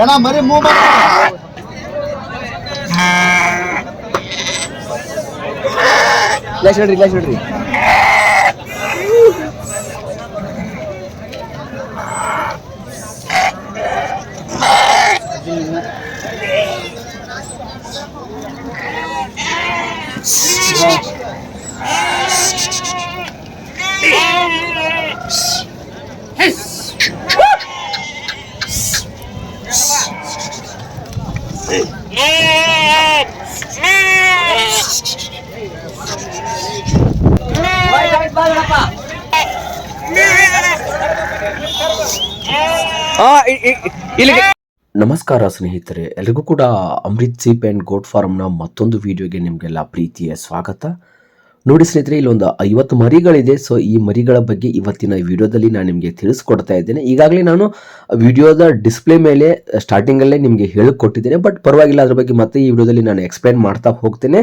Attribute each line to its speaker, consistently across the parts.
Speaker 1: ஏன்னா மறு moment class விடுறீ கிளாஸ் விடுறீ ಇಲ್ಲಿಗೆ.
Speaker 2: ನಮಸ್ಕಾರ ಸ್ನೇಹಿತರೆ, ಎಲ್ರಿಗೂ ಕೂಡ ಅಮೃತ್ ಸೀಪ್ ಆ್ಯಂಡ್ ಗೋಟ್ ಫಾರ್ಮ್ನ ಮತ್ತೊಂದು ವಿಡಿಯೋಗೆ ನಿಮಗೆಲ್ಲ ಪ್ರೀತಿಯ ಸ್ವಾಗತ. ನೋಡಿ ಸ್ನೇಹಿತರೆ, ಇಲ್ಲೊಂದು ಐವತ್ತು ಮರಿಗಳಿದೆ. ಸೊ ಈ ಮರಿಗಳ ಬಗ್ಗೆ ಇವತ್ತಿನ ವಿಡಿಯೋದಲ್ಲಿ ನಾನು ನಿಮಗೆ ತಿಳಿಸ್ಕೊಡ್ತಾ ಇದ್ದೇನೆ. ಈಗಾಗಲೇ ನಾನು ವಿಡಿಯೋದ ಡಿಸ್ಪ್ಲೇ ಮೇಲೆ ಸ್ಟಾರ್ಟಿಂಗಲ್ಲೇ ನಿಮಗೆ ಹೇಳಿಕೊಟ್ಟಿದ್ದೇನೆ. ಬಟ್ ಪರವಾಗಿಲ್ಲ, ಅದ್ರ ಬಗ್ಗೆ ಮತ್ತೆ ಈ ವಿಡಿಯೋದಲ್ಲಿ ನಾನು ಎಕ್ಸ್ಪ್ಲೇನ್ ಮಾಡ್ತಾ ಹೋಗ್ತೇನೆ.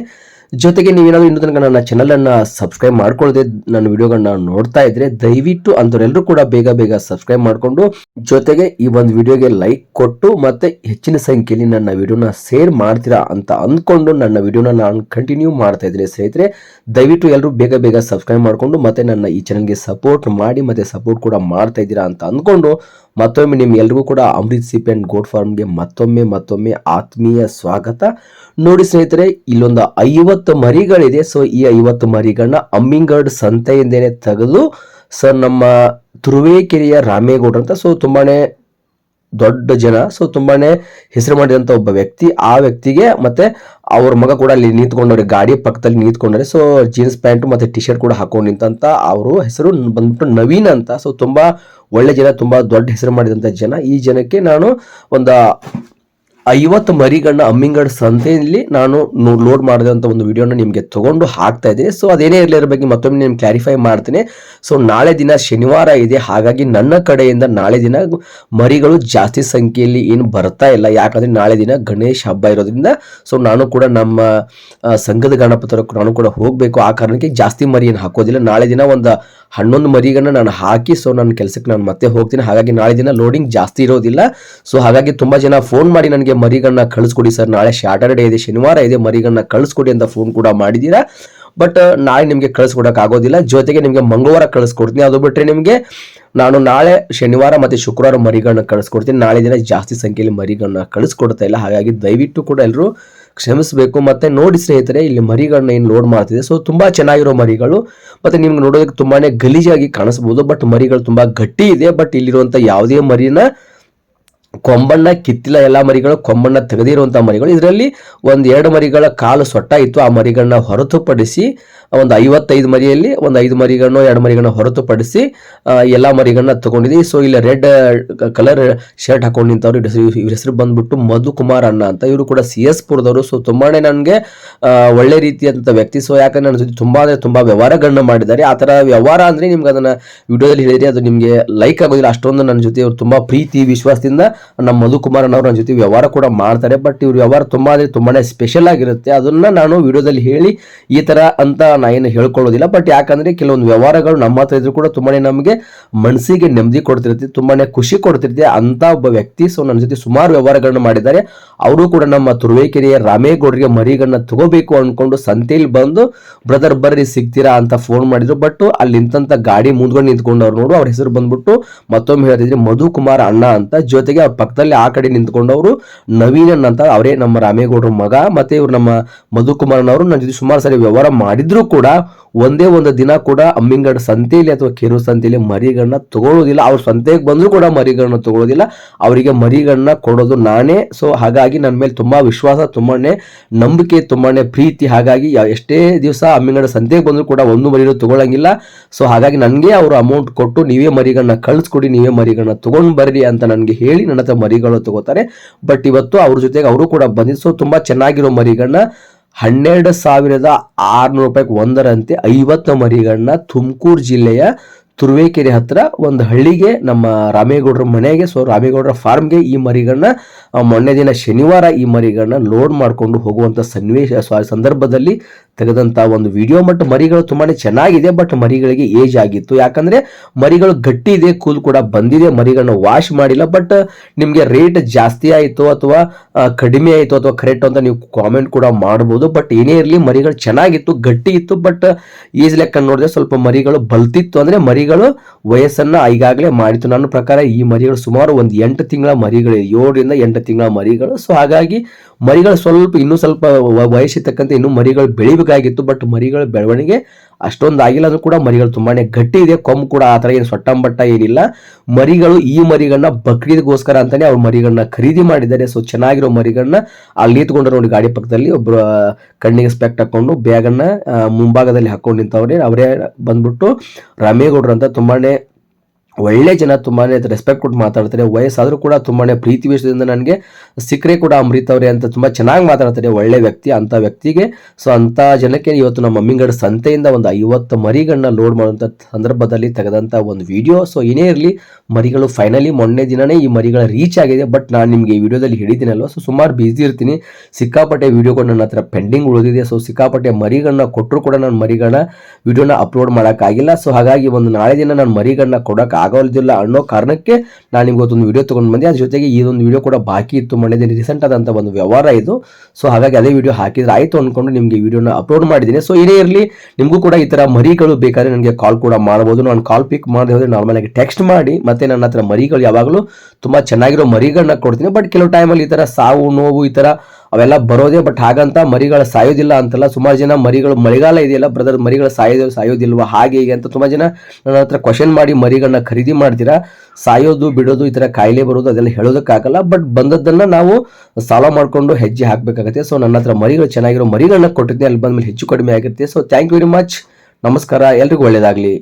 Speaker 2: ಜೊತೆಗೆ ನೀವೇನಾದರೂ ಇನ್ನೂ ತನಕ ನನ್ನ ಚಾನಲನ್ನು ಸಬ್ಸ್ಕ್ರೈಬ್ ಮಾಡ್ಕೊಳ್ಳದೆ ನನ್ನ ವಿಡಿಯೋಗಳನ್ನ ನೋಡ್ತಾ ಇದ್ರೆ ದಯವಿಟ್ಟು ಅಂಥವರೆಲ್ಲರೂ ಕೂಡ ಬೇಗ ಬೇಗ ಸಬ್ಸ್ಕ್ರೈಬ್ ಮಾಡಿಕೊಂಡು ಜೊತೆಗೆ ಈ ಒಂದು ವಿಡಿಯೋಗೆ ಲೈಕ್ ಕೊಟ್ಟು ಮತ್ತೆ ಹೆಚ್ಚಿನ ಸಂಖ್ಯೆಯಲ್ಲಿ ನನ್ನ ವಿಡಿಯೋನ ಶೇರ್ ಮಾಡ್ತೀರಾ ಅಂತ ಅಂದ್ಕೊಂಡು ನನ್ನ ವಿಡಿಯೋನ ನಾನು ಕಂಟಿನ್ಯೂ ಮಾಡ್ತಾ ಇದ್ದೀನಿ ಸ್ನೇಹಿತರೆ, ದಯವಿಟ್ಟು ಎಲ್ಲರೂ ಬೇಗ ಬೇಗ ಸಬ್ಸ್ಕ್ರೈಬ್ ಮಾಡಿಕೊಂಡು ಮತ್ತೆ ನನ್ನ ಈ ಚಾನಲ್ಗೆ ಸಪೋರ್ಟ್ ಮಾಡಿ ಮತ್ತೆ ಸಪೋರ್ಟ್ ಕೂಡ ಮಾಡ್ತಾ ಇದ್ದೀರಾ ಅಂತ ಅಂದ್ಕೊಂಡು ಮತ್ತೊಮ್ಮೆ ನಿಮ್ಗೆಲ್ರಿಗೂ ಕೂಡ ಅಮೃತ್ ಸಿಪ್ ಆ್ಯಂಡ್ ಗೋಡ್ ಫಾರ್ಮ್ಗೆ ಮತ್ತೊಮ್ಮೆ ಮತ್ತೊಮ್ಮೆ ಆತ್ಮೀಯ ಸ್ವಾಗತ. ನೋಡಿ ಸ್ನೇಹಿತರೆ, ಇಲ್ಲೊಂದು ಐವತ್ತು ಮರಿಗಳಿದೆ. ಸೊ ಈ ಐವತ್ತು ಮರಿಗಳನ್ನ ಅಮ್ಮಿಂಗರ್ಡ್ ಸಂತೆಯಿಂದೇನೆ ತೆಗೆದು ಸರ್ ನಮ್ಮ ತುರುವೇಕೆರೆಯ ರಾಮೇಗೌಡ ಅಂತ ಸೊ ತುಂಬಾನೇ ದೊಡ್ಡ ಜನ ಸೊ ತುಂಬಾನೇ ಹೆಸರು ಮಾಡಿದಂಥ ಒಬ್ಬ ವ್ಯಕ್ತಿ, ಆ ವ್ಯಕ್ತಿಗೆ ಮತ್ತೆ ಅವ್ರ ಮಗ ಕೂಡ ಅಲ್ಲಿ ನಿಂತ್ಕೊಂಡವ್ರೆ, ಗಾಡಿ ಪಕ್ಕದಲ್ಲಿ ನಿಂತ್ಕೊಂಡವ್ರೆ ಸೊ ಜೀನ್ಸ್ ಪ್ಯಾಂಟ್ ಮತ್ತೆ ಟಿ ಶರ್ಟ್ ಕೂಡ ಹಾಕೊಂಡು ನಿಂತಂತ ಅವರು ಹೆಸರು ಬಂದ್ಬಿಟ್ಟು ನವೀನ್ ಅಂತ ಸೊ ತುಂಬಾ ಒಳ್ಳೆ ಜನ, ತುಂಬಾ ದೊಡ್ಡ ಹೆಸರು ಮಾಡಿದಂಥ ಜನ. ಈ ಜನಕ್ಕೆ ನಾನು ಒಂದು ಐವತ್ತು ಮರಿಗಳನ್ನ ಅಮ್ಮಿಂಗಡ್ ಸಂತೆಯಲ್ಲಿ ನಾನು ಲೋಡ್ ಮಾಡಿದಂಥ ಒಂದು ವಿಡಿಯೋನ ನಿಮಗೆ ತಗೊಂಡು ಹಾಕ್ತಾ ಇದ್ದೀನಿ. ಸೊ ಅದೇನೇ ಇರಲಿ ಅದ್ರ ಬಗ್ಗೆ ಮತ್ತೊಮ್ಮೆ ನಿಮ್ಗೆ ಕ್ಲಾರಿಫೈ ಮಾಡ್ತೀನಿ. ಸೊ ನಾಳೆ ದಿನ ಶನಿವಾರ ಇದೆ. ಹಾಗಾಗಿ ನನ್ನ ಕಡೆಯಿಂದ ನಾಳೆ ದಿನ ಮರಿಗಳು ಜಾಸ್ತಿ ಸಂಖ್ಯೆಯಲ್ಲಿ ಏನು ಬರ್ತಾ ಇಲ್ಲ. ಯಾಕಂದ್ರೆ ನಾಳೆ ದಿನ ಗಣೇಶ ಹಬ್ಬ ಇರೋದ್ರಿಂದ ಸೊ ನಾನು ಕೂಡ ನಮ್ಮ ಸಂಘದ ಗಣಪತರ ನಾನು ಕೂಡ ಹೋಗಬೇಕು. ಆ ಕಾರಣಕ್ಕೆ ಜಾಸ್ತಿ ಮರಿ ಏನು ಹಾಕೋದಿಲ್ಲ. ನಾಳೆ ದಿನ ಒಂದು ಹನ್ನೊಂದು ಮರಿಗಳನ್ನ ನಾನು ಹಾಕಿ ಸೊ ನನ್ನ ಕೆಲಸಕ್ಕೆ ನಾನು ಮತ್ತೆ ಹೋಗ್ತೀನಿ. ಹಾಗಾಗಿ ನಾಳೆ ದಿನ ಲೋಡಿಂಗ್ ಜಾಸ್ತಿ ಇರೋದಿಲ್ಲ. ಸೊ ಹಾಗಾಗಿ ತುಂಬಾ ಜನ ಫೋನ್ ಮಾಡಿ ನನಗೆ ಮರಿಗಳನ್ನ ಕಳಿಸ್ಕೊಡಿ ಸರ್. ನಾಳೆ ಸ್ಯಾಟರ್ಡೇ ಇದೆ, ಶನಿವಾರ ಇದೆ ಮರಿಗಳನ್ನ ಕಳಿಸ್ಕೊಡಿ ಅಂತ ಫೋನ್ ಕೂಡ ಮಾಡಿದ್ದೀರಾ? ಬಟ್ ನಾಳೆ ನಿಮಗೆ ಕಳಿಸ್ಕೊಡಕ್ ಆಗೋದಿಲ್ಲ. ಜೊತೆಗೆ ನಿಮಗೆ ಮಂಗಳವಾರ ಕಳಿಸ್ಕೊಡ್ತೀನಿ. ಅದು ಬಿಟ್ಟರೆ ನಿಮಗೆ ನಾನು ನಾಳೆ, ಶನಿವಾರ ಮತ್ತು ಶುಕ್ರವಾರ ಮರಿಗಳನ್ನ ಕಳಿಸ್ಕೊಡ್ತೀನಿ. ನಾಳೆ ದಿನ ಜಾಸ್ತಿ ಸಂಖ್ಯೆಯಲ್ಲಿ ಮರಿಗಳನ್ನ ಕಳಿಸ್ಕೊಡ್ತಾ ಇಲ್ಲ. ಹಾಗಾಗಿ ದಯವಿಟ್ಟು ಕೂಡ ಎಲ್ಲರೂ ಕ್ಷಮಿಸಬೇಕು. ಮತ್ತು ನೋಡಿ ಸ್ನೇಹಿತರೆ, ಇಲ್ಲಿ ಮರಿಗಳನ್ನ ಏನು ಲೋಡ್ ಮಾಡ್ತಿದೆ. ಸೊ ತುಂಬ ಚೆನ್ನಾಗಿರೋ ಮರಿಗಳು. ಮತ್ತು ನಿಮ್ಗೆ ನೋಡೋದಕ್ಕೆ ತುಂಬಾ ಗಲೀಜಾಗಿ ಕಾಣಿಸ್ಬೋದು. ಬಟ್ ಮರಿಗಳು ತುಂಬ ಗಟ್ಟಿ ಇದೆ. ಬಟ್ ಇಲ್ಲಿರುವಂಥ ಯಾವುದೇ ಮರಿನ ಕೊಂಬಣ್ಣ ಕಿತ್ತಿಲ್ಲ ಎಲ್ಲ ಮರಿಗಳು, ಕೊಂಬಣ್ಣ ತೆಗೆದಿರುವಂತಹ ಮರಿಗಳು. ಇದರಲ್ಲಿ ಒಂದು ಎರಡು ಮರಿಗಳ ಕಾಲು ಸೊಟ್ಟ ಇತ್ತು. ಆ ಮರಿಗಳನ್ನ ಹೊರತುಪಡಿಸಿ, ಒಂದು ಐವತ್ತೈದು ಮರಿಯಲ್ಲಿ ಒಂದು ಐದು ಮರಿಗಳನ್ನ ಎರಡು ಮರಿಗಳನ್ನ ಹೊರತುಪಡಿಸಿ ಎಲ್ಲ ಮರಿಗಳನ್ನ ತಗೊಂಡಿದ್ದೀವಿ ಸೊ ಇಲ್ಲಿ ರೆಡ್ ಕಲರ್ ಶರ್ಟ್ ಹಾಕೊಂಡು ನಿಂತವ್ರು. ಇವ್ರ ಹೆಸರು- ಬಂದ್ಬಿಟ್ಟು ಮಧು ಕುಮಾರ್ ಅಣ್ಣ ಅಂತ. ಇವರು ಕೂಡ ಸಿ ಎಸ್ ಪುರದವರು. ಸೊ ತುಂಬಾನೇ ನನಗೆ ಒಳ್ಳೆ ರೀತಿಯಾದಂಥ ವ್ಯಕ್ತಿ. ಸೊ ಯಾಕಂದ್ರೆ ನನ್ನ ಜೊತೆ ತುಂಬಾ ಅಂದ್ರೆ ತುಂಬಾ ವ್ಯವಹಾರಗಳನ್ನ ಮಾಡಿದ್ದಾರೆ. ಆ ಥರ ವ್ಯವಹಾರ ಅಂದ್ರೆ ನಿಮ್ಗೆ ಅದನ್ನ ವಿಡಿಯೋದಲ್ಲಿ ಹೇಳಿದ್ರೆ ಅದು ನಿಮಗೆ ಲೈಕ್ ಆಗೋದಿಲ್ಲ. ಅಷ್ಟೊಂದು ನನ್ನ ಜೊತೆ ಅವ್ರು ತುಂಬಾ ಪ್ರೀತಿ, ವಿಶ್ವಾಸದಿಂದ ನಮ್ಮ ಮಧುಕುಮಾರ್ ಅವರ ನನ್ನ ಜೊತೆ ವ್ಯವಹಾರ ಕೂಡ ಮಾಡ್ತಾರೆ. ಬಟ್ ಇವ್ರ ವ್ಯವಹಾರ ತುಂಬಾ ಅಂದ್ರೆ ತುಂಬಾನೇ ಸ್ಪೆಷಲ್ ಆಗಿರುತ್ತೆ. ಅದನ್ನ ನಾನು ವಿಡಿಯೋದಲ್ಲಿ ಹೇಳಿ ಈ ತರ ಅಂತ ನಾ ಏನು ಹೇಳ್ಕೊಳ್ಳೋದಿಲ್ಲ. ಬಟ್ ಯಾಕಂದ್ರೆ ಕೆಲವೊಂದು ವ್ಯವಹಾರಗಳು ನಮ್ಮ ಹತ್ರ ಇದ್ರು ಕೂಡ ತುಂಬಾನೇ ನಮಗೆ ಮನಸ್ಸಿಗೆ ನೆಮ್ಮದಿ ಕೊಡ್ತಿರುತ್ತೆ, ತುಂಬಾನೇ ಖುಷಿ ಕೊಡ್ತಿರುತ್ತೆ ಅಂತ ಒಬ್ಬ ವ್ಯಕ್ತಿ ಸೊ ನನ್ನ ಜೊತೆ ಸುಮಾರು ವ್ಯವಹಾರಗಳನ್ನು ಮಾಡಿದ್ದಾರೆ. ಅವರು ಕೂಡ ನಮ್ಮ ತುರುವೇಕೆರೆಯ ರಾಮೇಗೌಡರಿಗೆ ಮರಿಗಳನ್ನ ತಗೋಬೇಕು ಅನ್ಕೊಂಡು ಸಂತೆಯಲ್ಲಿ ಬಂದು, ಬ್ರದರ್ ಬರ್ರಿ ಸಿಗ್ತೀರಾ ಅಂತ ಫೋನ್ ಮಾಡಿದ್ರು. ಬಟ್ ಅಲ್ಲಿ ನಿಂತಂತ ಗಾಡಿ ಮುಂದ್ಕೊಂಡು ನಿಂತ್ಕೊಂಡವ್ರು ನೋಡು, ಅವ್ರ ಹೆಸರು ಬಂದ್ಬಿಟ್ಟು ಮತ್ತೊಮ್ಮೆ ಹೇಳ್ತಿದ್ರೆ ಮಧು ಕುಮಾರ್ ಅಣ್ಣ ಅಂತ. ಜೊತೆಗೆ ಪಕ್ಕದಲ್ಲಿ ಆ ಕಡೆ ನಿಂತ್ಕೊಂಡವರು ನವೀನನ್ ಅಂತ ಅವರೇ ನಮ್ಮ ರಾಮೇಗೌಡರ ಮಗ, ಮತ್ತೆ ಇವರು ನಮ್ಮ ಮಧುಕುಮಾರನ್ ಅವರು ನನ್ನ ಜೊತೆ ಸುಮಾರು ಸಾರಿ ವ್ಯವಹಾರ ಮಾಡಿದ್ರು ಕೂಡ ಒಂದೇ ಒಂದು ದಿನ ಕೂಡ ಅಮ್ಮಿಂಗಡ ಸಂತೆಯಲ್ಲಿ ಅಥವಾ ಕೆರು ಸಂತೆಯಲ್ಲಿ ಮರಿಗಳನ್ನ ತಗೊಳ್ಳೋದಿಲ್ಲ ಅವ್ರ ಸಂತೆಗೆ ಬಂದರೂ ಕೂಡ ಮರಿಗಳನ್ನ ತಗೊಳ್ಳೋದಿಲ್ಲ ಅವರಿಗೆ ಮರಿಗಳನ್ನ ಕೊಡೋದು ನಾನೇ. ಸೊ ಹಾಗಾಗಿ ನನ್ನ ಮೇಲೆ ತುಂಬ ವಿಶ್ವಾಸ ತುಂಬಾ ನಂಬಿಕೆ ತುಂಬಾ ಪ್ರೀತಿ. ಹಾಗಾಗಿ ಎಷ್ಟೇ ದಿವಸ ಅಮ್ಮಿಂಗಡ ಸಂತೆಗೆ ಬಂದರೂ ಕೂಡ ಒಂದು ಮರಿನೂ ತಗೊಳ್ಳಂಗಿಲ್ಲ ಸೊ ಹಾಗಾಗಿ ನನಗೆ ಅವರು ಅಮೌಂಟ್ ಕೊಟ್ಟು ನೀವೇ ಮರಿಗಳನ್ನ ಕಳಿಸ್ಕೊಡಿ, ನೀವೇ ಮರಿಗಳನ್ನ ತೊಗೊಂಡು ಬರ್ರಿ ಅಂತ ನನಗೆ ಹೇಳಿ ನನ್ನ ಹತ್ರ ಮರಿಗಳು ತಗೋತಾರೆ. ಬಟ್ ಇವತ್ತು ಅವ್ರ ಜೊತೆಗೆ ಅವರು ಕೂಡ ಬಂದಿದ್ದು ಸೊ ತುಂಬ ಚೆನ್ನಾಗಿರೋ ಮರಿಗಳನ್ನ ಹನ್ನೆರಡು ಸಾವಿರದ ಆರ್ನೂರು ರೂಪಾಯಿಗೆ ಒಂದರಂತೆ ಐವತ್ತು ಮರಿಗಳನ್ನ ತುಮಕೂರು ಜಿಲ್ಲೆಯ ತುರುವೇಕೆರೆ ಹತ್ರ ಒಂದು ಹಳ್ಳಿಗೆ ನಮ್ಮ ರಾಮೇಗೌಡರ ಮನೆಗೆ ಸೊ ರಾಮೇಗೌಡರ ಫಾರ್ಮ್ಗೆ ಈ ಮರಿಗಳನ್ನ ಮೊನ್ನೆ ದಿನ ಶನಿವಾರ ಈ ಮರಿಗಳನ್ನ ಲೋಡ್ ಮಾಡಿಕೊಂಡು ಹೋಗುವಂಥ ಸನ್ನಿವೇಶ ಸಂದರ್ಭದಲ್ಲಿ ತೆಗೆದಂತ ಒಂದು ವಿಡಿಯೋ ಮತ್ತು ಮರಿಗಳು ತುಂಬಾನೇ ಚೆನ್ನಾಗಿದೆ ಬಟ್ ಮರಿಗಳಿಗೆ ಏಜ್ ಆಗಿತ್ತು. ಯಾಕಂದ್ರೆ ಮರಿಗಳು ಗಟ್ಟಿ ಇದೆ ಕೂಲ್ ಕೂಡ ಬಂದಿದೆ, ಮರಿಗಳನ್ನ ವಾಶ್ ಮಾಡಿಲ್ಲ. ಬಟ್ ನಿಮ್ಗೆ ರೇಟ್ ಜಾಸ್ತಿ ಆಯಿತು ಅಥವಾ ಕಡಿಮೆ ಆಯಿತು ಅಥವಾ ಕರೆಕ್ಟ್ ಅಂತ ನೀವು ಕಾಮೆಂಟ್ ಕೂಡ ಮಾಡಬಹುದು ಬಟ್ ಏನೇ ಇರಲಿ ಮರಿಗಳು ಚೆನ್ನಾಗಿತ್ತು, ಗಟ್ಟಿ ಇತ್ತು. ಬಟ್ ಈಜ್ ಲೆಕ್ಕ ನೋಡಿದ್ರೆ ಸ್ವಲ್ಪ ಮರಿಗಳು ಬಲ್ತಿತ್ತು. ಅಂದ್ರೆ ಮರಿಗಳು ವಯಸ್ಸನ್ನ ಈಗಾಗಲೇ ಮಾಡಿತ್ತು. ನನ್ನ ಪ್ರಕಾರ ಈ ಮರಿಗಳು ಸುಮಾರು ಒಂದು ಎಂಟು ತಿಂಗಳ ಮರಿಗಳು ಏಳರಿಂದ ಎಂಟು ತಿಂಗಳ ಮರಿಗಳು. ಸೊ ಹಾಗಾಗಿ ಮರಿಗಳು ಸ್ವಲ್ಪ ಇನ್ನೂ ಸ್ವಲ್ಪ ವ- ವಯಸ್ಸಿಗೆ ತಕ್ಕಂತೆ ಇನ್ನೂ ಮರಿಗಳು ಬೆಳಿಬೇಕಾಗಿತ್ತು. ಬಟ್ ಮರಿಗಳ ಬೆಳವಣಿಗೆ ಅಷ್ಟೊಂದು ಆಗಿಲ್ಲ. ಅಂದ್ರೂ ಕೂಡ ಮರಿಗಳು ತುಂಬಾನೇ ಗಟ್ಟಿ ಇದೆ. ಕೊಂಬು ಕೂಡ ಆ ಥರ ಏನು ಸೊಟ್ಟಂಬಟ್ಟ ಏನಿಲ್ಲ. ಮರಿಗಳು ಈ ಮರಿಗಳನ್ನ ಬಕ್ರೀದ್ಗೋಸ್ಕರ ಅಂತಾನೆ ಅವ್ರು ಮರಿಗಳನ್ನ ಖರೀದಿ ಮಾಡಿದ್ದಾರೆ. ಸೊ ಚೆನ್ನಾಗಿರೋ ಮರಿಗಳನ್ನ ಅಲ್ಲಿ ನಿಂತ್ಕೊಂಡ್ರು ನೋಡಿ ಗಾಡಿ ಪಕ್ಕದಲ್ಲಿ ಒಬ್ರು ಕಣ್ಣಿಗೆ ಸ್ಪೆಕ್ಟ್ ಹಾಕೊಂಡು ಬ್ಯಾಗನ್ನ ಮುಂಭಾಗದಲ್ಲಿ ಹಾಕೊಂಡು ನಿಂತವ್ರೆ. ಅವರೇ ಬಂದ್ಬಿಟ್ಟು ರಾಮೇಗೌಡರು ಅಂತ ತುಂಬಾನೇ ಒಳ್ಳೆ ಜನ ತುಂಬಾನೇ ರೆಸ್ಪೆಕ್ಟ್ ಕೊಟ್ಟು ಮಾತಾಡ್ತಾರೆ, ವಯಸ್ಸಾದರೂ ಕೂಡ ತುಂಬಾನೇ ಪ್ರೀತಿ ವಿಷಯದಿಂದ ನನಗೆ ಸಿಕ್ಕರೆ ಕೂಡ ಅಮೃತ್ ಅವರೇ ಅಂತ ತುಂಬಾ ಚೆನ್ನಾಗಿ ಮಾತಾಡ್ತಾರೆ, ಒಳ್ಳೆ ವ್ಯಕ್ತಿ ಅಂತ ವ್ಯಕ್ತಿಗೆ. ಸೊ ಅಂತ ಜನಕ್ಕೆ ಇವತ್ತು ನಮ್ಮ ಮಮ್ಮಿಂಗಡ ಸಂತೆಯಿಂದ ಒಂದು ಐವತ್ತು ಮರಿಗಳನ್ನ ಲೋಡ್ ಮಾಡುವಂತ ಸಂದರ್ಭದಲ್ಲಿ ತೆಗೆದಂತ ಒಂದು ವಿಡಿಯೋ ಸೊ ಏನೇ ಇರಲಿ, ಮರಿಗಳು ಫೈನಲಿ ಮೊನ್ನೆ ದಿನನೇ ಈ ಮರಿಗಳ ರೀಚ್ ಆಗಿದೆ ಬಟ್ ನಾನು ನಿಮಗೆ ಈ ವಿಡಿಯೋದಲ್ಲಿ ಹೇಳಿದ್ದೀನಲ್ವ? ಸೊ ಸುಮಾರು ಬಿಸಿ ಇರ್ತೀನಿ. ಸಿಕ್ಕಾಪಟ್ಟೆ ವಿಡಿಯೋಗಳು ನನ್ನ ಹತ್ರ ಪೆಂಡಿಂಗ್ ಉಳಿದಿದೆ. ಸೊ ಸಿಕ್ಕಾಪಟ್ಟೆ ಮರಿಗಳನ್ನ ಕೊಟ್ಟರು ಕೂಡ ನಾನು ಮರಿಗಳನ್ನ ವಿಡಿಯೋನ ಅಪ್ಲೋಡ್ ಮಾಡೋಕ್ಕಾಗಿಲ್ಲ ಸೊ ಹಾಗಾಗಿ ಒಂದು ನಾಳೆ ದಿನ ನಾನು ಮರಿಗಳನ್ನ ಕೊಡೋಕೆ ಆಗೋದಿಲ್ಲ ಅನ್ನೋ ಕಾರಣಕ್ಕೆ ನಾನು ನಿಮ್ಗೆ ಒಂದು ವಿಡಿಯೋ ತೊಗೊಂಡು ಬಂದೆ. ಅದ್ರ ಜೊತೆಗೆ ಒಂದು ವಿಡಿಯೋ ಕೂಡ ಬಾಕಿ ಇತ್ತು ಮಂಡ್ಯದಲ್ಲಿ ರೀಸೆಂಟ್ ಆದಂಥ ಒಂದು ವ್ಯವಹಾರ ಇದು. ಸೊ ಹಾಗಾಗಿ ಅದೇ ವಿಡಿಯೋ ಹಾಕಿದ್ರೆ ಆಯಿತು ಅಂದ್ಕೊಂಡು ನಿಮಗೆ ವಿಡಿಯೋನ ಅಪ್ಲೋಡ್ ಮಾಡಿದ್ದೀನಿ. ಸೊ ಏನೇ ಇರಲಿ, ನಿಮಗೂ ಕೂಡ ಈ ಥರ ಮರಿಗಳು ಬೇಕಾದರೆ ನನಗೆ ಕಾಲ್ ಕೂಡ ಮಾಡ್ಬೋದು. ನಾನು ಕಾಲ್ ಪಿಕ್ ಮಾಡಿದೆ ಹೋದರೆ ನಾರ್ಮಲ್ ಆಗಿ ಟೆಕ್ಸ್ಟ್ ಮಾಡಿ, ಮತ್ತೆ ನನ್ನ ಹತ್ರ ಮರಿಗಳು ಯಾವಾಗಲೂ ತುಂಬ ಚೆನ್ನಾಗಿರೋ ಮರಿಗಳನ್ನ ಕೊಡ್ತೀನಿ. ಬಟ್ ಕೆಲವು ಟೈಮಲ್ಲಿ ಈ ಥರ ಸಾವು, ನೋವು, ಈ ಥರ ಅವೆಲ್ಲ ಬರೋದೇ ಬಟ್ ಹಾಗಂತ ಮರಿಗಳು ಸಾಯೋದಿಲ್ಲ ಅಂತಲ್ಲ ಸುಮಾರು ಜನ ಮರಿಗಳು, ಮಳೆಗಾಲ ಇದೆಯಲ್ಲ ಬ್ರದರ್ ಮರಿಗಳು ಸಾಯೋದು ಸಾಯೋದಿಲ್ವಾ? ಹಾಗೆ ಹೀಗೆ ಅಂತ ತುಂಬ ಜನ ನನ್ನ ಹತ್ರ ಕ್ವಶನ್ ಮಾಡಿ ಮರಿಗಳನ್ನ ಖರೀದಿ ಮಾಡ್ತೀರಾ? ಸಾಯೋದು, ಬಿಡೋದು ಈ ಥರ ಕಾಯಿಲೆ ಬರೋದು ಅದೆಲ್ಲ ಹೇಳೋದಕ್ಕಾಗಲ್ಲ ಬಟ್ ಬಂದದ್ದನ್ನು ನಾವು ಸಾಲ ಮಾಡ್ಕೊಂಡು ಹೆಜ್ಜೆ ಹಾಕಬೇಕಾಗತ್ತೆ. ಸೊ ನನ್ನ ಹತ್ರ ಮರಿಗಳು ಚೆನ್ನಾಗಿರೋ ಮರಿಗಳನ್ನ ಕೊಟ್ಟಿದ್ದೆ, ಅಲ್ಲಿ ಬಂದ್ಮೇಲೆ ಹೆಚ್ಚು ಕಡಿಮೆ ಆಗಿರುತ್ತೆ. So thank you very much ನಮಸ್ಕಾರ. ಎಲ್ರಿಗೂ ಒಳ್ಳೇದಾಗಲಿ.